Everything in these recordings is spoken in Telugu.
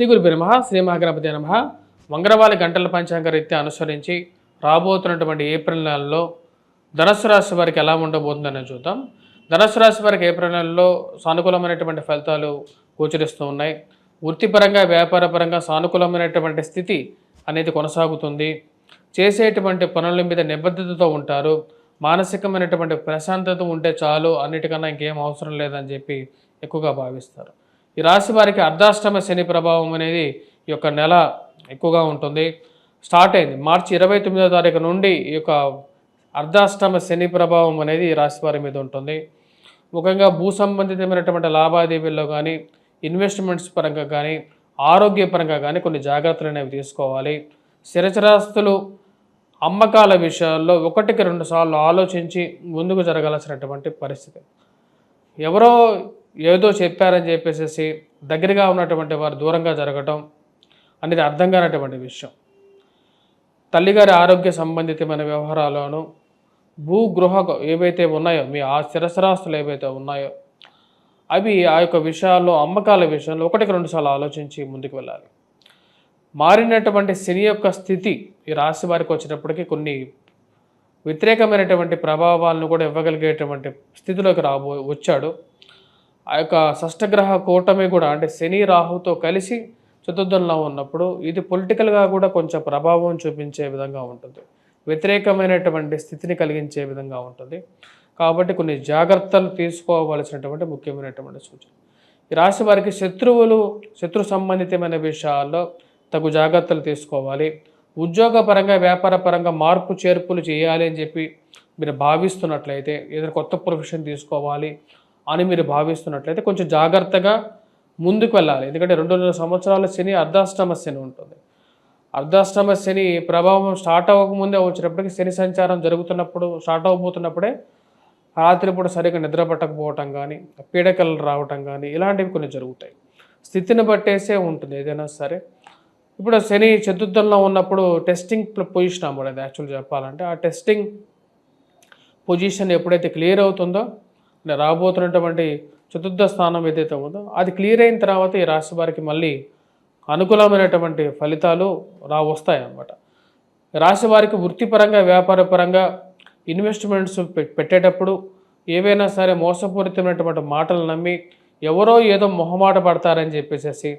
శ్రీ గురు నమ శ్రీ మహాగణపతి నమ. మంగళవారి గంటల పంచాంగ రీత్యా అనుసరించి రాబోతున్నటువంటి ఏప్రిల్ నెలలో ధనుసు రాశి వారికి ఎలా ఉండబోతుందని చూద్దాం. ధనుసు రాశి వారికి ఏప్రిల్ నెలలో సానుకూలమైనటువంటి ఫలితాలు గోచరిస్తూ ఉన్నాయి. వృత్తిపరంగా వ్యాపారపరంగా సానుకూలమైనటువంటి స్థితి అనేది కొనసాగుతుంది. చేసేటువంటి పనుల మీద నిబద్ధతతో ఉంటారు. మానసికమైనటువంటి ప్రశాంతత ఉంటే చాలు అన్నిటికన్నా ఇంకేం అవసరం లేదని చెప్పి ఎక్కువగా భావిస్తారు. ఈ రాశి వారికి అర్ధాష్టమ శని ప్రభావం అనేది ఈ యొక్క నెల ఎక్కువగా ఉంటుంది. స్టార్ట్ అయింది. మార్చి ఇరవై తొమ్మిదో తారీఖు నుండి ఈ యొక్క అర్ధాష్టమ శని ప్రభావం అనేది ఈ రాశి వారి మీద ఉంటుంది. ముఖ్యంగా భూ సంబంధితమైనటువంటి లావాదేవీల్లో కానీ ఇన్వెస్ట్మెంట్స్ పరంగా కానీ ఆరోగ్యపరంగా కానీ కొన్ని జాగ్రత్తలు అనేవి తీసుకోవాలి. స్థిరచరాస్తులు అమ్మకాల విషయాల్లో ఒకటికి రెండు సార్లు ఆలోచించి ముందుకు జరగాల్సినటువంటి పరిస్థితి. ఎవరో ఏదో చెప్పారని చెప్పేసి దగ్గరగా ఉన్నటువంటి వారు దూరంగా జరగటం అనేది అర్థం కానటువంటి విషయం. తల్లిగారి ఆరోగ్య సంబంధితమైన వ్యవహారాలను భూగృహ ఏవైతే ఉన్నాయో మీ ఆ స్థిరస్థిరాస్తులు ఏవైతే ఉన్నాయో అవి ఆ యొక్క విషయాల్లో అమ్మకాల విషయంలో ఒకటికి రెండు సార్లు ఆలోచించి ముందుకు వెళ్ళాలి. మారినటువంటి శని యొక్క స్థితి ఈ రాశి వారికి వచ్చినప్పటికీ కొన్ని వ్యతిరేకమైనటువంటి ప్రభావాలను కూడా ఇవ్వగలిగేటువంటి స్థితిలోకి రాబో వచ్చాడు. ఆ యొక్క షష్టగ్రహ కూటమి కూడా అంటే శని రాహుతో కలిసి చతుర్థంలో ఉన్నప్పుడు ఇది పొలిటికల్గా కూడా కొంచెం ప్రభావం చూపించే విధంగా ఉంటుంది. వ్యతిరేకమైనటువంటి స్థితిని కలిగించే విధంగా ఉంటుంది. కాబట్టి కొన్ని జాగ్రత్తలు తీసుకోవాల్సినటువంటి ముఖ్యమైనటువంటి సూచన. ఈ రాశి వారికి శత్రువులు శత్రు సంబంధితమైన విషయాల్లో తగు జాగ్రత్తలు తీసుకోవాలి. ఉద్యోగపరంగా వ్యాపారపరంగా మార్పు చేర్పులు చేయాలి అని చెప్పి మీరు భావిస్తున్నట్లయితే ఏదైనా కొత్త ప్రొఫెషన్ తీసుకోవాలి. అని మీరు భావిస్తున్నట్లయితే కొంచెం జాగ్రత్తగా ముందుకు వెళ్ళాలి. ఎందుకంటే రెండున్నర సంవత్సరాల శని అర్ధాష్టమ శని ఉంటుంది. అర్ధాష్టమ శని ప్రభావం స్టార్ట్ అవ్వకముందే వచ్చినప్పటికీ శని సంచారం జరుగుతున్నప్పుడు స్టార్ట్ అవ్వబోతున్నప్పుడే రాత్రిపూట సరిగ్గా నిద్ర పట్టకపోవటం కానీ పీడకలు రావటం కానీ ఇలాంటివి కొన్ని జరుగుతాయి. స్థితిని బట్టేసే ఉంటుంది ఏదైనా సరే. ఇప్పుడు శని చతుర్థంలో ఉన్నప్పుడు టెస్టింగ్ పొజిషన్ అన్నమాట అది యాక్చువల్ చెప్పాలంటే. ఆ టెస్టింగ్ పొజిషన్ ఎప్పుడైతే క్లియర్ అవుతుందో రాబోతున్నటువంటి చతుర్థ స్థానం ఏదైతే ఉందో అది క్లియర్ అయిన తర్వాత ఈ రాశి వారికి మళ్ళీ అనుకూలమైనటువంటి ఫలితాలు రా వస్తాయి అన్నమాట రాశి వారికి వృత్తిపరంగా వ్యాపారపరంగా ఇన్వెస్ట్మెంట్స్ పెట్టేటప్పుడు ఏవైనా సరే మోసపూరితమైనటువంటి మాటలు నమ్మి ఎవరో ఏదో మొహమాట పడతారని చెప్పేసేసి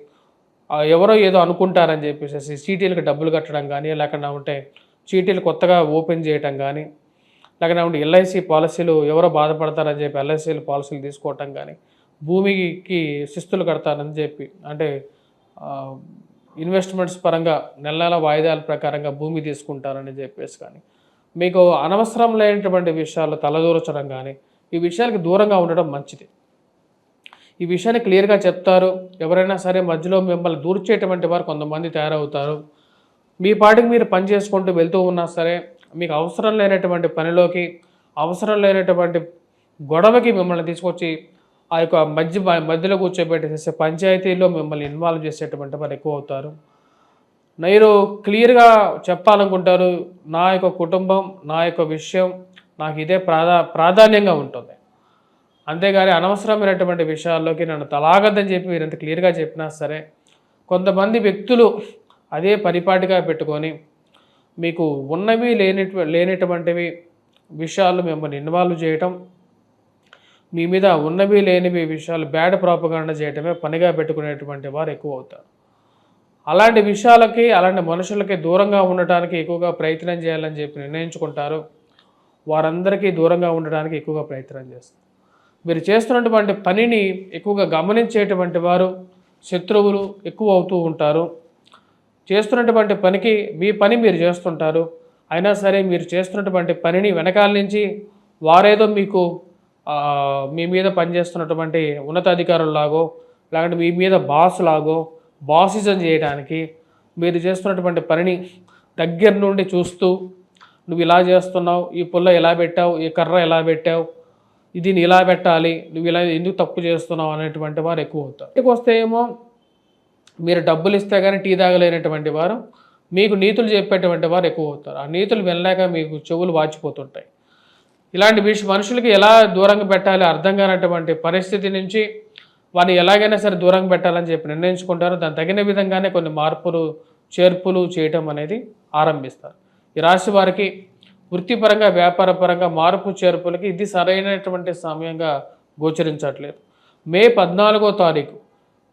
ఎవరో ఏదో అనుకుంటారని చెప్పేసి చీటీలకు డబ్బులు కట్టడం కానీ లేకుండా ఉంటే చీటీలు కొత్తగా ఓపెన్ చేయటం కానీ లేకపోతే ఎల్ఐసి పాలసీలు ఎవరో బాధపడతారని చెప్పి ఎల్ఐసీలు పాలసీలు తీసుకోవటం కానీ భూమికి శిస్తులు కడతారని చెప్పి అంటే ఇన్వెస్ట్మెంట్స్ పరంగా నెల నెల వాయిదాల ప్రకారంగా భూమి తీసుకుంటారని చెప్పేసి కానీ మీకు అనవసరం లేనటువంటి విషయాలు తలదూర్చడం కానీ ఈ విషయాలకు దూరంగా ఉండడం మంచిది. ఈ విషయాన్ని క్లియర్గా చెప్తారు. ఎవరైనా సరే మధ్యలో మిమ్మల్ని దూర్చేటువంటి వారు కొంతమంది తయారవుతారు. మీ పాటికి మీరు పని చేసుకుంటూ వెళ్తూ ఉన్నా సరే మీకు అవసరం లేనటువంటి పనిలోకి అవసరం లేనటువంటి గొడవకి మిమ్మల్ని తీసుకొచ్చి ఆ యొక్క మధ్య మధ్యలో కూర్చోబెట్టేసేసి పంచాయతీలో మిమ్మల్ని ఇన్వాల్వ్ చేసేటువంటి వారు ఎక్కువ అవుతారు. మీరు క్లియర్గా చెప్పాలనుకుంటారు నా యొక్క కుటుంబం నా యొక్క విషయం నాకు ఇదే ప్రాధా ప్రాధాన్యంగా ఉంటుంది. అంతేగాని అనవసరమైనటువంటి విషయాల్లోకి నన్ను తలాగద్దని చెప్పి మీరు ఎంత క్లియర్గా చెప్పినా సరే కొంతమంది వ్యక్తులు అదే పరిపాటిగా పెట్టుకొని మీకు ఉన్నవి లేని లేనటువంటివి విషయాలు మిమ్మల్ని ఇన్వాల్వ్ చేయటం మీ మీద ఉన్నవి లేనివి విషయాలు బ్యాడ్ ప్రాపగాండ చేయటమే పనిగా పెట్టుకునేటువంటి వారు ఎక్కువ అవుతారు. అలాంటి విషయాలకి అలాంటి మనుషులకి దూరంగా ఉండటానికి ఎక్కువగా ప్రయత్నం చేయాలని చెప్పి నిర్ణయించుకుంటారు. వారందరికీ దూరంగా ఉండడానికి ఎక్కువగా ప్రయత్నం చేస్తారు. మీరు చేస్తున్నటువంటి పనిని ఎక్కువగా గమనించేటువంటి వారు శత్రువులు ఎక్కువ అవుతూ ఉంటారు. చేస్తున్నటువంటి పనికి మీ పని మీరు చేస్తుంటారు. అయినా సరే మీరు చేస్తున్నటువంటి పనిని వెనకాల నుంచి వారేదో మీకు మీ మీద పనిచేస్తున్నటువంటి ఉన్నతాధికారుల్లాగో లేకుంటే మీ మీద బాస్ లాగో బాసిజం చేయడానికి మీరు చేస్తున్నటువంటి పనిని దగ్గర నుండి చూస్తూ నువ్వు ఇలా చేస్తున్నావు ఈ పుల్ల ఎలా పెట్టావు ఈ కర్ర ఎలా పెట్టావు దీన్ని ఇలా పెట్టాలి నువ్వు ఇలా ఎందుకు తప్పు చేస్తున్నావు? అనేటువంటి వారు ఎక్కువ అవుతారు. ఇంటికి వస్తే ఏమో మీరు డబ్బులు ఇస్తే కానీ టీ తాగలేనటువంటి వారు మీకు నీతులు చెప్పేటువంటి వారు ఎక్కువ అవుతారు. ఆ నీతులు వెళ్ళాక మీకు చెవులు వాచిపోతుంటాయి. ఇలాంటి విష మనుషులకి ఎలా దూరంగా పెట్టాలి అర్థం కానటువంటి పరిస్థితి నుంచి వారిని ఎలాగైనా సరే దూరంగా పెట్టాలని చెప్పి నిర్ణయించుకుంటారు. దాని తగిన విధంగానే కొన్ని మార్పులు చేర్పులు చేయటం అనేది ఆరంభిస్తారు. ఈ రాశి వారికి వృత్తిపరంగా వ్యాపారపరంగా మార్పు చేర్పులకి ఇది సరైనటువంటి సమయంగా గోచరించట్లేదు. మే పద్నాలుగో తారీఖు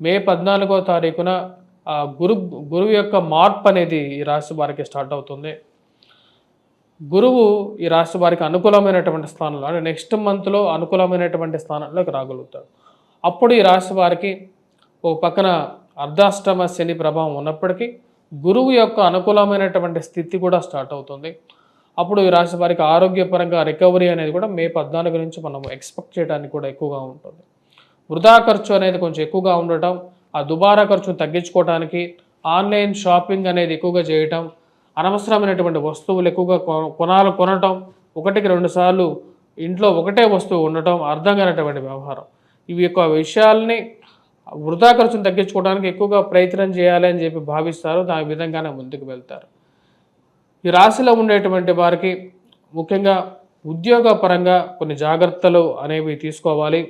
మే పద్నాలుగో తారీఖున గురు గురువు యొక్క మార్పు అనేది ఈ రాశి వారికి స్టార్ట్ అవుతుంది. గురువు ఈ రాశి వారికి అనుకూలమైనటువంటి స్థానంలో అంటే నెక్స్ట్ మంత్లో అనుకూలమైనటువంటి స్థానంలోకి రాగలుగుతాడు. అప్పుడు ఈ రాశి వారికి ఒక పక్కన అర్ధాష్టమ శని ప్రభావం ఉన్నప్పటికీ గురువు యొక్క అనుకూలమైనటువంటి స్థితి కూడా స్టార్ట్ అవుతుంది. అప్పుడు ఈ రాశి వారికి ఆరోగ్యపరంగా రికవరీ అనేది కూడా మే పద్నాలుగు నుంచి మనం ఎక్స్పెక్ట్ చేయడానికి కూడా ఎక్కువగా ఉంటుంది వృధా ఖర్చు అనేది కొంచెం ఎక్కువగా ఉండటం ఆ దుబారా ఖర్చును తగ్గించుకోవడానికి ఆన్లైన్ షాపింగ్ అనేది ఎక్కువగా చేయటం అనవసరమైనటువంటి వస్తువులు ఎక్కువగా కొ- కొనాలి కొనటం ఒకటికి రెండు సార్లు ఇంట్లో ఒకటే వస్తువు ఉండటం అర్థం కానటువంటి వ్యవహారం. ఇవి యొక్క విషయాల్ని వృధా ఖర్చును తగ్గించుకోవడానికి ఎక్కువగా ప్రయత్నం చేయాలి అని చెప్పి భావిస్తారు దాని విధంగానే ముందుకు వెళ్తారు. ఈ రాశిలో ఉండేటువంటి వారికి ముఖ్యంగా ఉద్యోగపరంగా కొన్ని జాగ్రత్తలు అనేవి తీసుకోవాలి.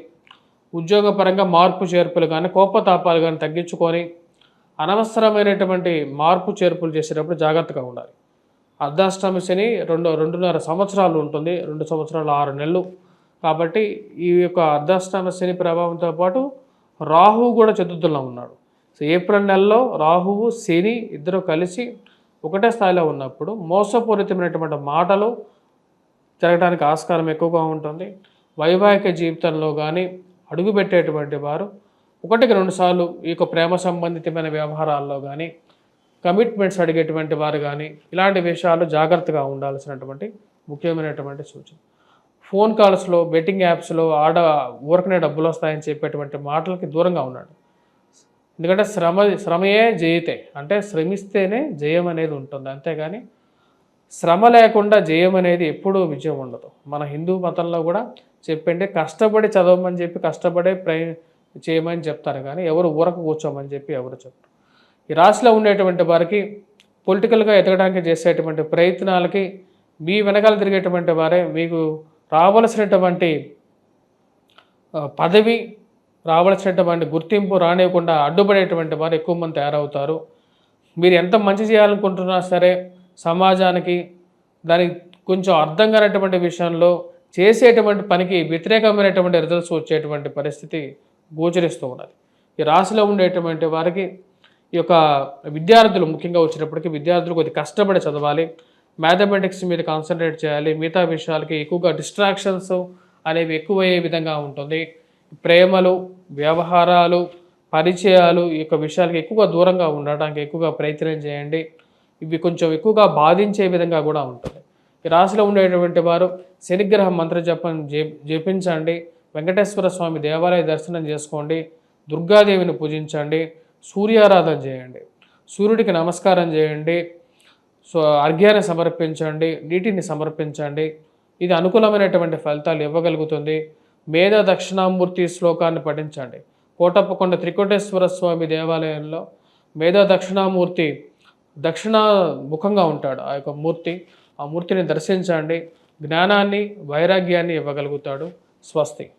ఉద్యోగపరంగా మార్పు చేర్పులు కానీ కోపతాపాలు కానీ తగ్గించుకొని అనవసరమైనటువంటి మార్పు చేర్పులు చేసేటప్పుడు జాగ్రత్తగా ఉండాలి. అర్ధాష్టమి శని రెండు రెండున్నర సంవత్సరాలు ఉంటుంది. రెండు సంవత్సరాలు ఆరు నెలలు. కాబట్టి ఈ యొక్క అర్ధాష్టమ శని ప్రభావంతో పాటు రాహువు కూడా చతుర్థుల్లో ఉన్నాడు. సో ఏప్రిల్ నెలలో రాహువు శని ఇద్దరు కలిసి ఒకటే స్థాయిలో ఉన్నప్పుడు మోసపూరితమైనటువంటి మాటలు జరగడానికి ఆస్కారం ఎక్కువగా ఉంటుంది. వైవాహిక జీవితంలో కానీ అడుగుపెట్టేటువంటి వారు ఒకటికి రెండుసార్లు ఈ యొక్క ప్రేమ సంబంధితమైన వ్యవహారాల్లో కానీ కమిట్మెంట్స్ అడిగేటువంటి వారు కానీ ఇలాంటి విషయాలు జాగ్రత్తగా ఉండాల్సినటువంటి ముఖ్యమైనటువంటి సూచన. ఫోన్ కాల్స్లో బెట్టింగ్ యాప్స్లో ఆడ ఊరకనే డబ్బులు వస్తాయని చెప్పేటువంటి మాటలకి దూరంగా ఉన్నాడు ఎందుకంటే శ్రమ శ్రమయే జయితే. అంటే శ్రమిస్తేనే జయం అనేది ఉంటుంది. అంతేగాని శ్రమ లేకుండా జయం అనేది ఎప్పుడూ విజయం ఉండదు. మన హిందూ మతంలో కూడా చెప్పండి కష్టపడి చదవమని చెప్పి కష్టపడే ప్రయ చేయమని చెప్తారు కానీ ఎవరు ఊరకు కూర్చోమని చెప్పి ఎవరు చెప్పరు. ఈ రాశిలో ఉండేటువంటి వారికి పొలిటికల్గా ఎదగడానికి చేసేటువంటి ప్రయత్నాలకి మీ వెనకాల తిరిగేటువంటి వారే మీకు రావలసినటువంటి పదవి రావలసినటువంటి గుర్తింపు రానివ్వకుండా అడ్డుపడేటువంటి వారు ఎక్కువ మంది తయారవుతారు. మీరు ఎంత మంచి చేయాలనుకుంటున్నా సరే సమాజానికి దానికి కొంచెం అర్థం కానటువంటి విషయంలో చేసేటువంటి పనికి వ్యతిరేకమైనటువంటి రిజల్ట్స్ వచ్చేటువంటి పరిస్థితి గోచరిస్తూ ఉన్నది. ఈ రాశిలో ఉండేటువంటి వారికి ఈ యొక్క విద్యార్థులు ముఖ్యంగా వచ్చినప్పటికీ విద్యార్థులు కొద్ది కష్టపడి చదవాలి. మ్యాథమెటిక్స్ మీద కాన్సన్ట్రేట్ చేయాలి. మిగతా విషయాలకి ఎక్కువగా డిస్ట్రాక్షన్స్ అనేవి ఎక్కువయ్యే విధంగా ఉంటుంది. ప్రేమలు వ్యవహారాలు పరిచయాలు ఈ యొక్క విషయాలకి ఎక్కువగా దూరంగా ఉండడానికి ఎక్కువగా ప్రయత్నం చేయండి. ఇవి కొంచెం ఎక్కువగా బాధించే విధంగా కూడా ఉంటుంది. ఈ రాశిలో ఉండేటువంటి వారు శనిగ్రహ మంత్ర జపం జపించండి. వెంకటేశ్వర స్వామి దేవాలయ దర్శనం చేసుకోండి. దుర్గాదేవిని పూజించండి. సూర్యారాధన చేయండి. సూర్యుడికి నమస్కారం చేయండి. సో అర్ఘ్యాన్ని సమర్పించండి. నీటిని సమర్పించండి. ఇది అనుకూలమైనటువంటి ఫలితాలు ఇవ్వగలుగుతుంది. మేధ దక్షిణామూర్తి శ్లోకాన్ని పఠించండి. కోటప్పకొండ త్రికోటేశ్వర స్వామి దేవాలయంలో మేధ దక్షిణామూర్తి దక్షిణ ముఖంగా ఉంటాడు ఆ యొక్క మూర్తి. ఆ మూర్తిని దర్శించండి. జ్ఞానాన్ని వైరాగ్యాన్ని ఇవ్వగలుగుతాడు. స్వస్తి.